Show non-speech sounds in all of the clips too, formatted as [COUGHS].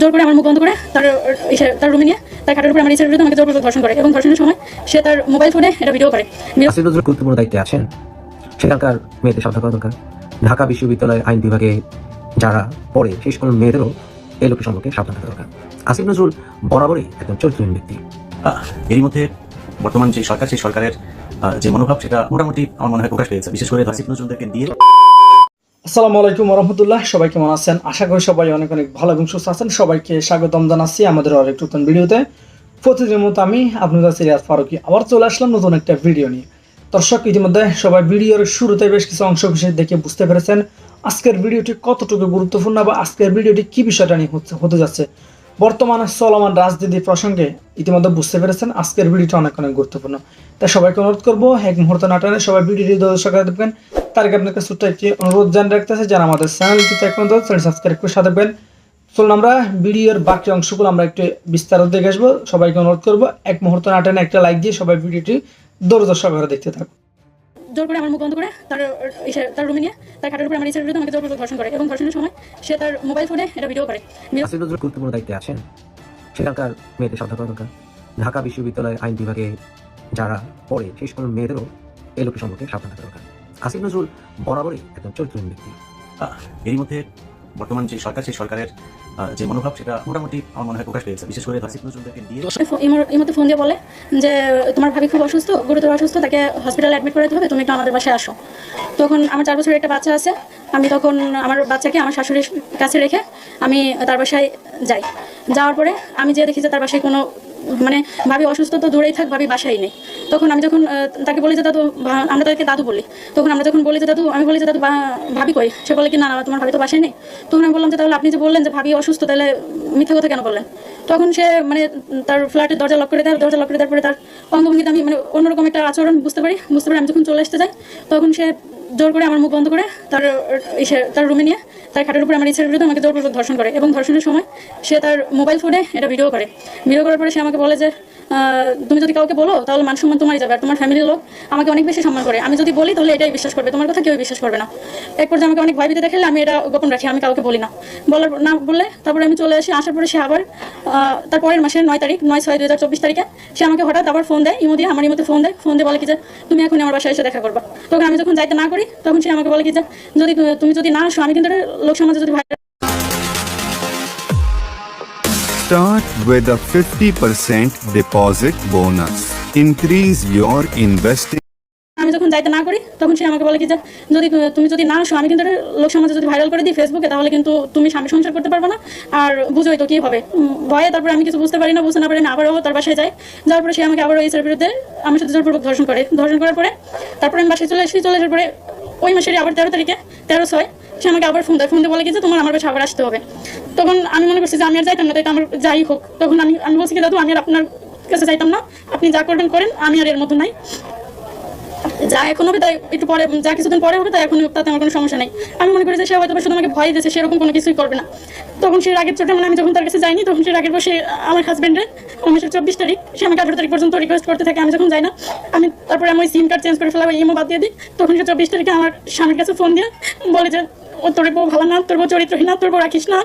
জোর করে আমার মুখ বন্ধ করে তার তার রুমে নিয়ে তার খাটের উপরে আমার ইচ্ছার বিরুদ্ধে আমাকে জোরপূর্বক ধর্ষণ করে এবং ধর্ষণের সময় সে তার মোবাইল ফোনে এটা ভিডিও করে। আসিফ নজরুল গুরুত্বপূর্ণ দায়িত্বে আছেন। সেখানকার মেয়েদের সাবধান করা দরকার ঢাকা বিশ্ববিদ্যালয় আইন বিভাগে যারা পড়ে সেই সকল মেয়েদেরও এই লোকের সম্পর্কে সাবধান থাকা দরকার। আসিফ নজরুল বরাবরই একজন চরিত্রহীন ব্যক্তি। এরই মধ্যে বর্তমান যে সরকার সেই সরকারের যে মনোভাব সেটা মোটামুটি আমার মনে হয় প্রকাশ পেয়েছে। বিশেষ করে আসিফ নজরুলদেরকে দিয়ে আসসালামু আলাইকুম রহমতুল্লাহ। সবাই কেমন আছেন? আশা করি সবাই অনেক অনেক ভালো এবং সুস্থ আছেন। সবাইকে স্বাগতম জানাচ্ছি আমাদের আরেক নতুন ভিডিওতে। প্রতিদিনের মতো আমি আপনাদের সিরিয়াস ফারুকি আবার চলে আসলাম নতুন একটা ভিডিও নিয়ে। দর্শক, ইতিমধ্যে সবাই ভিডিওর শুরুতে বেশ কিছু অংশ বিশেষ দেখে বুঝতে পেরেছেন। আজকের ভিডিওটি কতটুকু গুরুত্বপূর্ণ বা আজকের ভিডিওটি কী বিষয়টা নিয়ে হচ্ছে, হতে যাচ্ছে? বর্তমানে চলমান রাজনীতি প্রসঙ্গে ইতিমধ্যে বুঝতে পেরেছেন আজকের ভিডিওটা অনেক অনেক গুরুত্বপূর্ণ। তাই সবাইকে অনুরোধ করব, এক মুহূর্ত নাটানে সবাই ভিডিওটি দর্শক দেখবেন। তার আগে আপনাকে ছোট্ট একটি অনুরোধ জানিয়ে রাখতে আছে যারা আমাদের চ্যানেলটি এখন চ্যানেল সাবস্ক্রাইব করে সাথে চলুন আমরা ভিডিওর বাকি অংশগুলো আমরা একটু বিস্তারিত দেখে আসব। সবাইকে অনুরোধ করব, এক মুহূর্ত নাটানে একটা লাইক দিয়ে সবাই ভিডিওটি সহকারে দেখতে থাকুন। জোর করে আমার মুখ বন্ধ করে তার ইসে- তার রুমে নিয়ে তার খাটের উপরে আমার ইচ্ছার বিরুদ্ধে আমাকে জোরপূর্বক ধর্ষণ করে এবং ধর্ষণের সময় সে তার মোবাইল ফোনে এটা ভিডিও করে। আসিফ নজরুল গুরুত্বপূর্ণ দায়িত্বে আছেন। সেখানকার মেয়েদের সাবধান করা দরকার ঢাকা বিশ্ববিদ্যালয় আইন বিভাগে যারা পড়ে সেই সকল মেয়েদেরও এই লোকের সম্পর্কে সাবধান থাকা দরকার। আসিফ নজরুল বরাবরই একজন চরিত্রহীন ব্যক্তি। এরই মধ্যে বর্তমান যে সরকার সেই সরকারের যে মনোভাব, সেটা মোটামুটি আমার মনে হয় প্রকাশ পেয়েছে। বিশেষ করে নজরুলদেরকে দিয়ে এই মধ্যে ফোন দিয়ে বলে যে, তোমার ভাবি খুব অসুস্থ, গুরুতর অসুস্থ, তাকে হসপিটালে অ্যাডমিট করাতে হবে, তুমি একটু আমাদের বাসায় আসো। তখন আমার চার বছরের একটা বাচ্চা আছে, আমি তখন আমার বাচ্চাকে আমার শাশুড়ির কাছে রেখে আমি তার বাসায় যাই। যাওয়ার পরে আমি যে দেখি যে তার বাসায় কোনো মানে ভাবি অসুস্থ তো দূরেই থাক, ভাবি বাসায় নেই। তখন আমি যখন তাকে বলি যে, দাদু আমরা তাকে দাদু বলি। তখন আমরা যখন বলি যে, দাদু, আমি বলি যে, দাদু ভাবি কই? সে বলে কি, না না, তোমার ভাবি তো বাসায় নেই। তখন আমি বললাম যে, তাহলে আপনি যে বললেন যে, ভাবি অসুস্থ, তাহলে মিথ্যা কথা কেন বললেন? তখন সে মানে তার ফ্ল্যাটের দরজা লক করে দেয় দরজা লক করে দেওয়ার পরে তার অঙ্গভঙ্গিতে আমি মানে অন্যরকম একটা আচরণ বুঝতে পারি। বুঝতে পারি আমি যখন চলে আসতে যাই, তখন সে জোর করে আমার মুখ বন্ধ করে তার তার রুমে নিয়ে তার খাটের উপরে আমার ইচ্ছার বিরুদ্ধে আমাকে জোরপূর্বক ধর্ষণ করে এবং ধর্ষণের সময় সে তার মোবাইল ফোনে এটা ভিডিও করে। ভিডিও করার পরে সে আমাকে বলে যে তুমি যদি কাউকে বলো, তাহলে মান সম্মান তোমারই যাবে, আর তোমার ফ্যামিলির লোক আমাকে অনেক বেশি সম্মান করে। আমি যদি বলি, তাহলে এটাই বিশ্বাস করবে। তোমার কথা কেউ বিশ্বাস করবে না। এক পর্যায়ে আমাকে অনেক ভয় পেতে দেখালে, আমি এটা গোপন রাখি, আমি কাউকে বলি না। বলার না বললে, তারপরে আমি চলে আসি, আসার পরে সে আবার তার পরের মাসের নয় তারিখ, নয় ছয় দুই হাজার চব্বিশ তারিখে, সে আমাকে হঠাৎ আবার ফোন দেয় ইমো দিয়ে আমার ইমোতে ফোন দেয় ফোন দিয়ে বলে কি যে, তুমি এখন আমার বাসায় এসে দেখা করবা। তখন আমি যখন যাইতে না করি, তখন সে আমাকে বলে কি যে, যদি তুমি যদি না আসো, আমি কিন্তু লোক সমাজে যদি Start with a 50% deposit bonus. Increase your investing. আমি যখন যাইতে না করি, তখন সে আমাকে বলে কি, যে, যদি তুমি যদি না আসো, আমি কিন্তু লোক সমাজে যদি ভাইরাল করে দিই ফেসবুকে তাহলে কিন্তু তুমি স্বামী সংসার করতে পারবে না আর বুঝোই তো কি হবে ভয়ে তারপরে আমি কিছু বুঝতে পারি না, বুঝতে না পারি না আবারও তার বাসায় যাই যাওয়ার পরে সে আমাকে আবারও এই বিরুদ্ধে আমার সাথে জোরপূর্বক ধর্ষণ করে ধর্ষণ করার পরে তারপরে আমি বাসায় চলে আসি, চলে আসার পরে ওই মাসেরই আবার তেরো তারিখে, তেরো ছয় সে আমাকে আবার ফোন দেয়। ফোন দিয়ে বলে গেছে তোমার আমার বাসায় আবার আসতে হবে। তখন আমি মনে করছি যে আমি আর যাইতাম না, তাই আমার যাই হোক। তখন আমি আমি বলছি দাদু, আমি আর আপনার কাছে যাইতাম না। আপনি যা করবেন করেন, আমি আর এর মতো নাই। যা এখন হবে, তাই একটু পরে, যা কিছুদিন পরে হবে, তাই এখন তাতে আমার কোনো সমস্যা নেই। আমি মনে করি যে সে হয়তো শুধু আমাকে ভয় দিয়েছে সেরকম কোনো কিছুই করবে না। তখন সে আগের চোটে মানে আমি যখন তার কাছে যাইনি, তখন সে আগের বসে আমার হাজবেন্ডের উনিশশো চব্বিশ তারিখ, সে আমাকে আঠারো তারিখ পর্যন্ত রিকোয়েস্ট করতে থাকে, আমি যখন যাই না, আমি তারপরে আমি সিম কার্ড চেঞ্জ করে ফেলাম ইমো বাদ দিয়ে দিই। তখন সে চব্বিশ তারিখে আমার স্বামীর কাছে ফোন দিয়ে বলে যে তোর বউ ভালো না, তোর বউ চরিত্রহীন না, তোর বউ রাখিস না,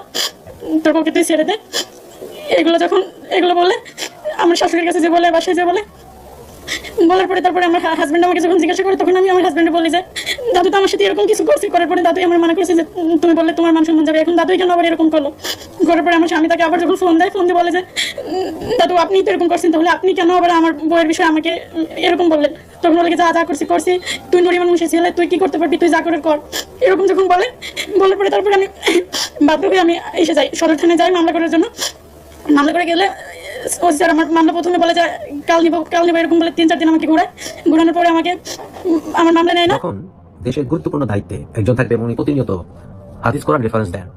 তোর বউকে তুই ছেড়ে দে। এগুলো যখন, এগুলো বলে আমার শাশুড়ির কাছে যে বলে, বাসায় যে বলে, বলার পরে তারপরে আমার হাজব্যান্ড আমাকে যখন জিজ্ঞাসা করে, তখন আমি আমার হাজব্যান্ডে বলি যে দাদু তো আমার সাথে এরকম কিছু করছে। করার পরে দাদুই আমার মানা করেছে যে তুমি বললে তোমার মান সম্মান যাবে। এখন দাদুই কেন আবার এরকম করল? করার পরে আমার স্বামী তাকে আবার যখন ফোন দেয় ফোন দিয়ে বলে যে দাদু, আপনি তো এরকম করছেন, তাহলে আপনি কেন আবার আমার বইয়ের বিষয়ে আমাকে এরকম বললেন? তখন বলে যা যা করছি করছি। তুই নরিমান মুশে ছেলে, তুই কি করতে পারবি, তুই যা করে কর। এরকম যখন বলে, বলার পরে তারপরে আমি [COUGHS] বাধ্য হয়ে আমি এসে যাই, সদর থানায় যাই মামলা করার জন্য। মামলা করে গেলে, ও স্যার আমার মামলা প্রথমে বলে যে, কাল নিবো কাল নিবো, এরকম বলে তিন, চার দিন আমাকে ঘোরায়। ঘোরানোর পরে আমাকে আমার মামলা নেয় না। দেশের গুরুত্বপূর্ণ দায়িত্বে একজন থাকবে এবং প্রতিনিয়ত হাদিস কোরআন রেফারেন্স দেন।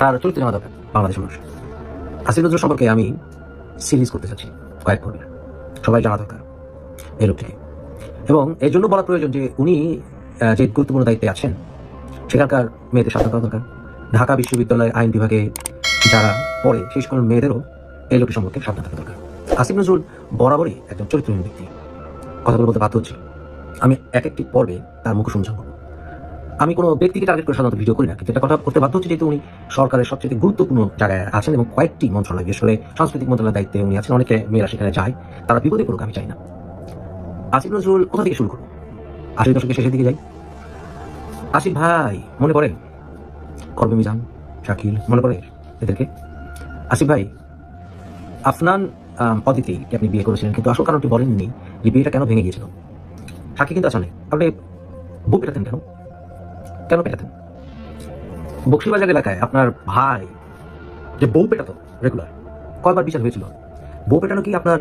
তার চরিত্র নেওয়া দরকার বাংলাদেশের মানুষ। আসিফ নজরুল সম্পর্কে আমি সিরিজ করতে চাচ্ছি, কয়েক পর্বে সবাই জানা দরকার এই লোকটিকে এবং এর জন্য বলা প্রয়োজন যে উনি যে গুরুত্বপূর্ণ দায়িত্বে আছেন, সেখানকার মেয়েদের সাবধান করা দরকার। ঢাকা বিশ্ববিদ্যালয় আইন বিভাগে যারা পড়ে, সেই সকল মেয়েদেরও এই লোকের সম্পর্কে সাবধান থাকা দরকার। আসিফ নজরুল বরাবরই একজন চরিত্রহীন ব্যক্তি। কথাগুলো বলতে বাধ্য হচ্ছি। আমি এক একটি পর্বে তার মুখ শুনছান আমি কোনো ব্যক্তিকে টার্গেট করে সাধারণত ভিডিও করি না কিন্তু এটা কথা করতে বাধ্য হচ্ছে যেহেতু উনি সরকারের সবচেয়ে গুরুত্বপূর্ণ জায়গায় আছেন এবং কয়েকটি মন্ত্রণালয় বিশেষ করে সাংস্কৃতিক মন্ত্রণালয়ের দায়িত্বে উনি আছেন। অনেকে মেয়েরা সেখানে যায় তারা বিপদে পড়ুক আমি চাই না। আসিফ নজরুল কোথা থেকে শুরু করব আশির দশকের শেষের দিকে যাই। আসিফ ভাই মনে পড়ে? করবে মিজান শাকিল মনে পড়ে এদেরকে? আসিফ ভাই আফনান আম, অদিতিকে আপনি বিয়ে করেছিলেন কিন্তু আসল কারণটি বলেননি যে বিয়েটা কেন ভেঙে গিয়েছিল। শাকিল কিন্তু আসলে আপনি বুক পেটাতেন কেন? কেন পেটাতেন? বক্সিবাজার এলাকায় আপনার ভাই যে বউ পেটাতো রেগুলার কয়বার বিচার হয়েছিল? বউ পেটানো কি আপনার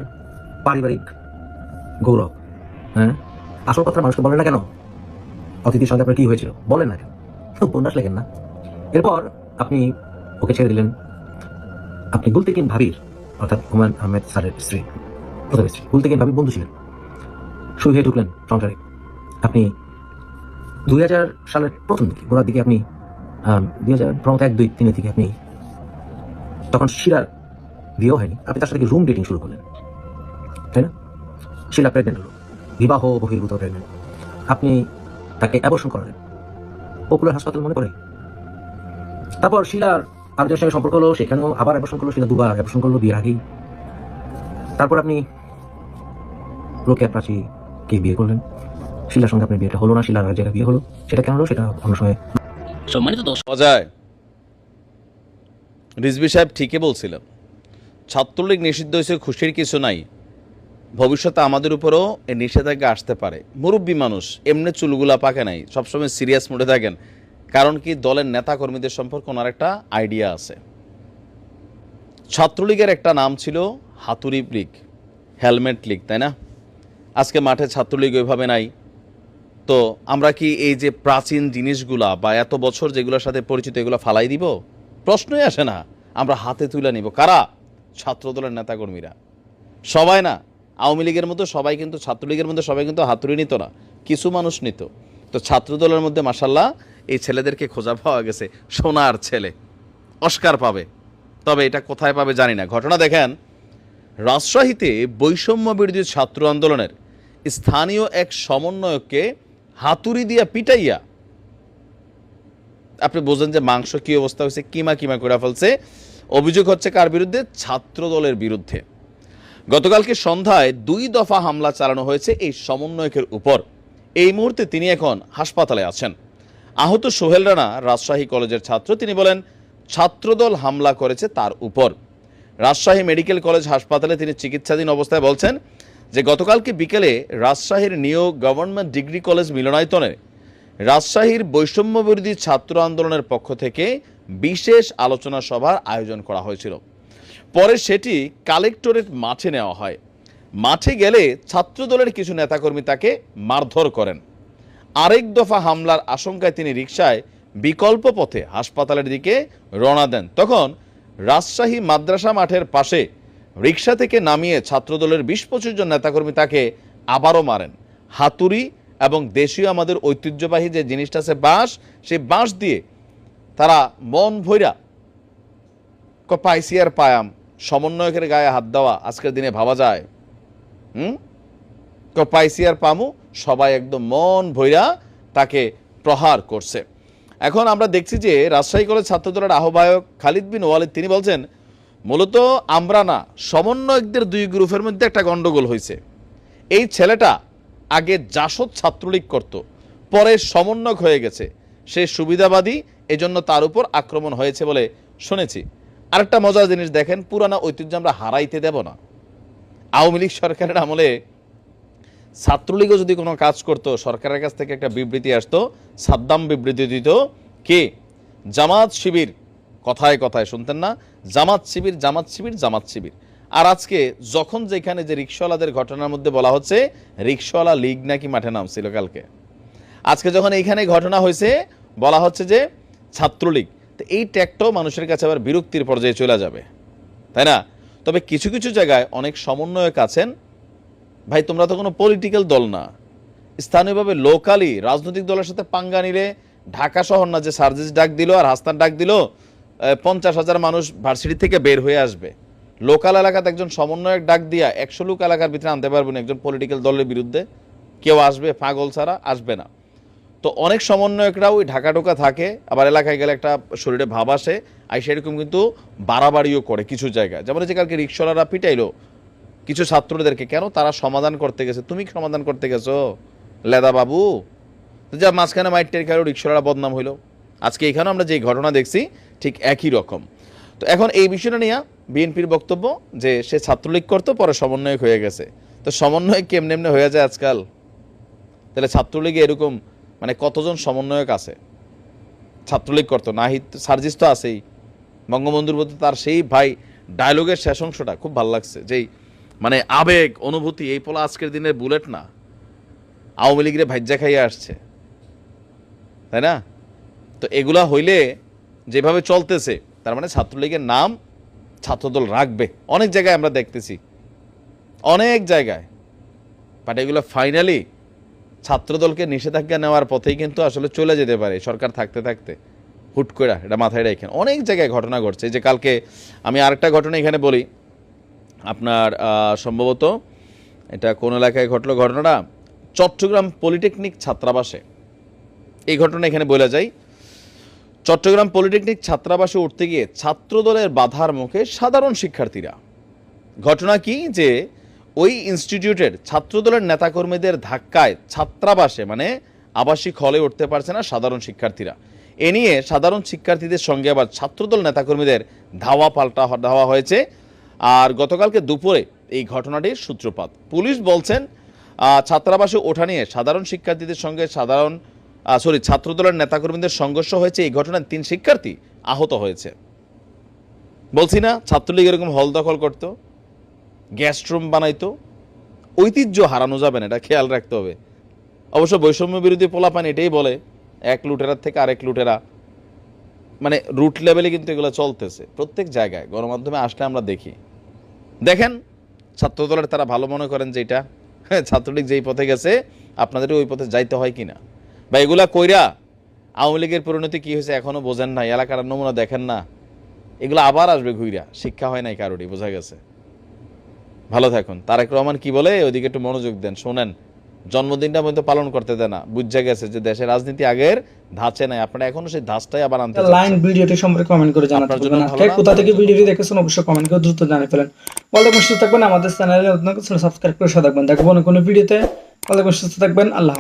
পারিবারিক গৌরব? হ্যাঁ? আসল কথা মানুষকে বলে না কেন? অতিথির সঙ্গে আপনার কি হয়েছিল? বলেন না কেন? উপন্যাস লেখেন না। এরপর আপনি ওকে ছেড়ে দিলেন। আপনি গুলতেকিন ভাবির, অর্থাৎ হুমায়ুন আহমেদ স্যারের স্ত্রী প্রথম স্ত্রী? গুলতেকিন ভাবির বন্ধু ছিলেন। শুরু হয়ে ঢুকলেন সংসারে আপনি দুই হাজার সালের প্রথম দিকে, গোড়ার দিকে আপনি দুই হাজার প্রথমত এক, দুই, তিনের দিকে আপনি তখন শিলার বিয়েও হয়নি, আপনি তার সাথে রুম ডেটিং শুরু করলেন? তাই না? শিলা প্রেগনেন্ট হলো, বিবাহ বহির্ভূত প্রেগনেন্ট আপনি তাকে অ্যাবর্শন করালেন পপুলার হাসপাতাল মনে করে তারপর শিলার আরেকজনের সঙ্গে সম্পর্ক হলো, সেখানেও আবার অ্যাবর্শন করল, শিলা দুবার অ্যাবর্শন করল, বিয়ের আগেই। তারপর আপনি রোকেয়া প্রাচীকে বিয়ে করলেন? শিলার সঙ্গে আপনার বিয়েটা হলো না? শিলার যেটা বিয়ে হলো? সেটা কেন হলো? সেটা অন্য সময় সম্মানিত দর্শক অজয় রিজবি সাহেব ঠিকই বলছিলেন। ছাত্রলীগ নিষিদ্ধ হয়েছে খুশির কিছু নাই। ভবিষ্যতে আমাদের উপরেও এই নিষেধাজ্ঞা আসতে পারে। মুরব্বী মানুষ এমনি চুলগুলা পাকে নাই। সবসময় সিরিয়াস মুডে থাকেন। কারণ কি দলের নেতা কর্মীদের সম্পর্কে ওনার একটা আইডিয়া আছে। ছাত্রলীগের একটা নাম ছিল হাতুড়ি লীগ হেলমেট লীগ তাই না? আজকে মাঠে ছাত্রলীগ ওইভাবে নাই। তো আমরা কি এই যে প্রাচীন জিনিসগুলা বা এত বছর যেগুলোর সাথে পরিচিত এগুলো ফালাই দিব? প্রশ্নই আসে না। আমরা হাতে তুলে নিব। কারা? ছাত্রদলের নেতাকর্মীরা। সবাই না, আওয়ামী লীগের মতো সবাই কিন্তু, ছাত্রলীগের মধ্যে সবাই কিন্তু হাতুড়ি নিত না। কিছু মানুষ নিত। তো ছাত্রদলের মধ্যে মাসাল্লাহ এই ছেলেদেরকে খোঁজা পাওয়া গেছে। সোনার ছেলে। অস্কার পাবে। তবে এটা কোথায় পাবে জানি না। ঘটনা দেখেন, রাজশাহীতে বৈষম্য বিরোধী ছাত্র আন্দোলনের স্থানীয় এক সমন্বয়ককে হাতুড়ি দিয়া পিটাইয়া, আপনি বোঝেন যে মাংস কি অবস্থা হয়েছে, কিমা কিমা করে ফেলছে। অভিযোগ হচ্ছে কার বিরুদ্ধে? ছাত্র দলের বিরুদ্ধে। গতকালকে সন্ধ্যায় দুই দফা হামলা চালানো হয়েছে এই সমন্বয়কের উপর। এই মুহূর্তে তিনি এখন হাসপাতালে আছেন। আহত সোহেল রানা, রাজশাহী কলেজের ছাত্র, তিনি বলেন, ছাত্রদল হামলা করেছে তার উপর। রাজশাহী মেডিকেল কলেজ হাসপাতালে তিনি চিকিৎসাধীন অবস্থায় বলছেন যে গতকালকে বিকেলে রাজশাহীর নিউ গভর্নমেন্ট ডিগ্রি কলেজ মিলনায়তনে রাজশাহীর বৈষম্য বিরোধী ছাত্র আন্দোলনের পক্ষ থেকে বিশেষ আলোচনা সভার আয়োজন করা হয়েছিল। পরে সেটি কালেক্টরেট মাঠে নেওয়া হয়। মাঠে গেলে ছাত্রদলের কিছু নেতাকর্মী তাকে মারধর করেন। আরেক দফা হামলার আশঙ্কায় তিনি রিকশায় বিকল্প পথে হাসপাতালের দিকে রওনা দেন। তখন রাজশাহী মাদ্রাসা মাঠের পাশে রিকশা থেকে নামিয়ে ছাত্রদলের বিশ পঁচিশ জন নেতাকর্মী তাকে আবারও মারেন। হাতুড়ি এবং দেশীয় আমাদের ঐতিহ্যবাহী যে জিনিসটা আছে বাঁশ, সেই বাঁশ দিয়ে তারা মন ভৈরা ক পাইসি আর পায়াম, সমন্বয়কের গায়ে হাত দেওয়া আজকের দিনে ভাবা যায়। হুম? ক পাইসি আর পামু, সবাই একদম মন ভৈরা তাকে প্রহার করছে। এখন আমরা দেখছি যে রাজশাহী কলেজ ছাত্রদলের আহ্বায়ক খালিদ বিন ওয়ালিদ, তিনি বলছেন মূলত আমরা না সমন্বয়কদের দুই গ্রুপের মধ্যে একটা গন্ডগোল হয়েছে। এই ছেলেটা আগে জাসদ ছাত্রলীগ করত, পরে সমন্বয়ক হয়ে গেছে। সে সুবিধাবাদী, এজন্য তার উপর আক্রমণ হয়েছে বলে শুনেছি। আরেকটা মজার জিনিস দেখেন, পুরানা ঐতিহ্য আমরা হারাইতে দেব না। আওয়ামী লীগ সরকারের আমলে ছাত্রলীগও যদি কোনো কাজ করতো, সরকারের কাছ থেকে একটা বিবৃতি আসতো, সাদ্দাম বিবৃতি দিত, কে? জামাত শিবির। কথায় কথায় শুনতেন না, জামাত শিবির জামাত শিবির জামাত শিবির। আর আজকে যখন যেখানে যে রিক্সাওয়ালাদের ঘটনার মধ্যে বলা হচ্ছে, রিক্সাওয়ালা লীগ নাকি মাঠে নামছিল কালকে। আজকে যখন এইখানে ঘটনা হয়েছে, বলা হচ্ছে যে ছাত্রলীগ, তো এই ট্যাগটাও মানুষের কাছে আবার বিরক্তির পর্যায়ে চলে যাবে। তাই না? তবে কিছু কিছু জায়গায় অনেক সমন্বয়ক আছেন। ভাই, তোমরা তো কোনো পলিটিক্যাল দল না। স্থানীয়ভাবে লোকালি রাজনৈতিক দলের সাথে পাঙ্গা নিলে ঢাকা শহর না যে সার্জিস ডাক দিল আর হাস্তান ডাক দিল পঞ্চাশ হাজার মানুষ ভার্সিটি থেকে বের হয়ে আসবে। লোকাল এলাকাতে একজন সমন্বয়ক ডাক দিয়া একশো লোক এলাকার ভিতরে আনতে পারবেন একজন পলিটিক্যাল দলের বিরুদ্ধে। কেউ আসবে, পাগল ছাড়া আসবে না। তো অনেক সমন্বয়করা ওই ঢাকা ঢোকা থাকে, আবার এলাকায় গেলে একটা শরীরে ভাব আসে, আর সেরকম কিন্তু বাড়াবাড়িও করে কিছু জায়গায়। যেমন যে কালকে রিক্সাওয়ালারা পিটাইলো, কিছু ছাত্রদেরকে, কেন তারা সমাধান করতে গেছে? তুমি সমাধান করতে গেছো? লেদা বাবু, যা মাঝখানে মাইটের খেলো রিক্সাওয়ালা বদনাম হইল। আজকে এখানেও আমরা যে ঘটনা দেখছি ঠিক একই রকম। তো এখন এই বিষয়টা নিয়ে বিএনপির বক্তব্য যে সে ছাত্রলীগ করতো, পরে সমন্বয়ক হয়ে গেছে। তো সমন্বয়ক কেমনে এমনি হয়ে যায় আজকাল? তাহলে ছাত্রলীগে এরকম মানে কতজন সমন্বয়ক আছে? ছাত্রলীগ করতো, নাহিদ সার্জিস তো আছেই। বঙ্গবন্ধুর প্রতি তার সেই ভাই ডায়লগের শেষ অংশটা খুব ভালো লাগছে, যেই মানে আবেগ, অনুভূতি, এই পোলা আজকের দিনের বুলেট না। আওয়ামী লীগের ভাজ্যা খাইয়ে আসছে। তাই না? তো এগুলা হইলে যেভাবে চলতেছে, তার মানে ছাত্রলীগের নাম ছাত্রদল রাখবে। অনেক জায়গায় আমরা দেখতেছি। অনেক জায়গায়। বাট এগুলো ফাইনালি ছাত্রদলকে নিষেধাজ্ঞা নেওয়ার পথেই কিন্তু আসলে চলে যেতে পারে। সরকার থাকতে থাকতে। হুট করে এটা মাথায় রেখেন। অনেক জায়গায় ঘটনা ঘটছে। যে কালকে আমি আরেকটা ঘটনা এখানে বলি। আপনার সম্ভবত এটা কোন এলাকায় ঘটলো ঘটনাটা? চট্টগ্রাম পলিটেকনিক ছাত্রাবাসে। এই ঘটনা এখানে বলা যায়। চট্টগ্রাম পলিটেকনিক ছাত্রাবাসে উঠতে গিয়ে ছাত্রদলের বাধার মুখে সাধারণ শিক্ষার্থীরা। ঘটনা কি? যে ওই ইনস্টিটিউটের ছাত্রদলের নেতাকর্মীদের ধাক্কায় ছাত্রাবাসে মানে আবাসিক হলে উঠতে পারছে না সাধারণ শিক্ষার্থীরা। এ নিয়ে সাধারণ শিক্ষার্থীদের সঙ্গে আবার ছাত্রদল নেতাকর্মীদের ধাওয়া পাল্টা ধাওয়া হয়েছে। আর গতকালকে দুপুরে এই ঘটনাটির সূত্রপাত। পুলিশ বলছেন ছাত্রাবাসে ওঠা নিয়ে সাধারণ শিক্ষার্থীদের সঙ্গে সাধারণ সরি ছাত্রদলের নেতাকর্মীদের সংঘর্ষ হয়েছে, এই ঘটনায় তিন শিক্ষার্থী আহত হয়েছে। বলছি না, ছাত্রলীগ এরকম হল দখল করতো, গ্যাস রুম বানাইতো, ঐতিহ্য হারানো যাবে না, এটা খেয়াল রাখতে হবে। অবশ্য বৈষম্য বিরোধী পোলাপান এটাই বলে, এক লুটেরার থেকে আরেক লুটেরা। মানে রুট লেভেলে কিন্তু এগুলো চলতেছে, প্রত্যেক জায়গায়, গণমাধ্যমে আসলে আমরা দেখি। দেখেন, ছাত্রদলের তারা ভালো মনে করেন যে এটা হ্যাঁ [LAUGHS] ছাত্রলীগ যেই পথে গেছে, আপনাদের ওই পথে যাইতে হয় কিনা। বা এগুলা কইরা আওয়ামী লীগের পরিণতি কি হয়েছে এখনও বোঝেন না এলাকার নমুনা দেখেন না। এগুলো আবার আসবে ঘুইরা শিক্ষা হয় নাই কারোরই বোঝা গেছে। ভালো থাকুন। তারেক রহমান কি বলে? ওইদিকে একটু মনোযোগ দেন শোনেন। জন্মদিনটা পর্যন্ত পালন করতে দেয় না বুঝা গেছে যে দেশের রাজনীতি আগের ধাঁচে নাই। আপনারা এখনও সেই ধাঁচটাই আবার আনতে লাইন ভিডিওটি সম্পর্কে কমেন্ট করে জানাতে পারবেন কে কোথা থেকে ভিডিওটি দেখেছেন অবশ্যই কমেন্ট করে দ্রুত জানিয়ে ফেলেন। ভালো সুস্থ থাকবেন আমাদের চ্যানেলে নতুন সাবস্ক্রাইব করে সাথে থাকবেন। দেখব অন্য কোনো ভিডিওতে। ভালো সুস্থ থাকবেন। আল্লাহ।